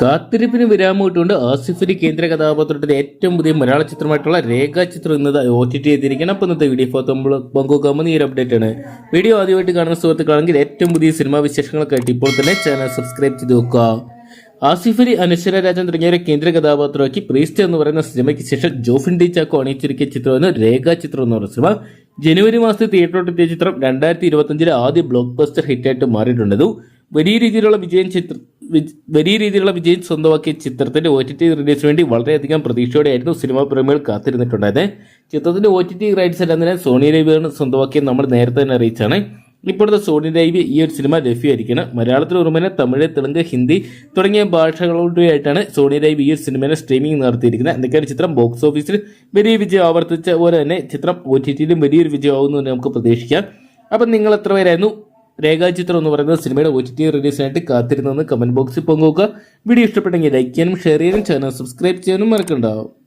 കാത്തിരിപ്പിന് വിരാമം ഇട്ടുകൊണ്ട് ആസിഫ് കേന്ദ്ര കഥാപാത്രത്തിന്റെ ഏറ്റവും പുതിയ മലയാള ചിത്രമായിട്ടുള്ള രേഖാ ചിത്രം ഇന്നത് ഒ ടി ടി ചെയ്തിരിക്കണം അപ്പോൾ ഇന്നത്തെ വീഡിയോ ഫോർ നമ്മൾ പങ്കുവെക്കാമെന്ന് ഈ ഒരു അപ്ഡേറ്റ് ആണ്. വീഡിയോ ആദ്യമായിട്ട് കാണുന്ന സുഹൃത്തുക്കളാണെങ്കിൽ ഏറ്റവും പുതിയ സിനിമാ വിശേഷങ്ങൾക്കായിട്ട് ഇപ്പോൾ തന്നെ ചാനൽ സബ്സ്ക്രൈബ് ചെയ്ത് വെക്കുക. ആസിഫ് അലി അനശ്വര രാജൻ തുടങ്ങിയവരെ കേന്ദ്ര കഥാപാത്രമാക്കി പ്രീസ്റ്റ് എന്ന് പറയുന്ന സിനിമയ്ക്ക് ശേഷം ജോഫിൻ ഡി ചാക്കോ അണിയിച്ചിരിക്കിയ ചിത്രമാണ് രേഖാ ചിത്രം എന്ന് പറയുന്ന സിനിമ. ജനുവരി മാസത്തിൽ തിയേറ്ററോട്ടെത്തിയ ചിത്രം രണ്ടായിരത്തി ഇരുപത്തഞ്ചിലെ ആദ്യ ബ്ലോക്ക് ബസ്റ്റർ ഹിറ്റായിട്ട് മാറിയിട്ടുണ്ടത്. വലിയ രീതിയിലുള്ള വിജയം ചിത്ര വലിയ രീതിയിലുള്ള വിജയം സ്വന്തമാക്കിയ ചിത്രത്തിന്റെ ഒ ടി ടി റിലീസിന് വേണ്ടി വളരെയധികം പ്രതീക്ഷയോടെയായിരുന്നു സിനിമാ പ്രേമികൾ കാത്തിരുന്നിട്ടുണ്ടായത്. ചിത്രത്തിന്റെ ഒ ടി ടി റൈറ്റ്സ് എല്ലാം തന്നെ സോണി രവിയാണ് സ്വന്തമാക്കിയത് നമ്മൾ നേരത്തെ തന്നെ അറിയിച്ചാണ്. ഇപ്പോഴത്തെ സോണി രവി ഈ ഒരു സിനിമ ലഭ്യമായിരിക്കണം മലയാളത്തിൽ ഉറുമനെ തമിഴ് തെലുങ്ക് ഹിന്ദി തുടങ്ങിയ ഭാഷകളോടെയായിട്ടാണ് സോണി രവി ഈ ഒരു സിനിമയുടെ സ്ട്രീമിംഗ് നടത്തിയിരിക്കുന്നത്. എന്തൊക്കെയാണ് ചിത്രം ബോക്സ് ഓഫീസിൽ വലിയ വിജയം ആവർത്തിച്ച പോലെ തന്നെ ചിത്രം ഒ ടി ടിയിലും വലിയൊരു വിജയമാകുന്നു നമുക്ക് പ്രതീക്ഷിക്കാം. അപ്പം നിങ്ങൾ എത്ര പേരായിരുന്നു? രേഖാചിത്രം എന്ന് പറയുന്നത് സിനിമയുടെ ഒ ടി ടി റിലീസിനായിട്ട് കാത്തിരുന്നെന്ന് കമന്റ് ബോക്സിൽ പങ്കുവെക്കുക. വീഡിയോ ഇഷ്ടപ്പെട്ടെങ്കിൽ ലൈക്ക് ചെയ്യാനും ഷെയർ ചെയ്യാനും ചാനൽ സബ്സ്ക്രൈബ് ചെയ്യാനും മറക്കണ്ടാവും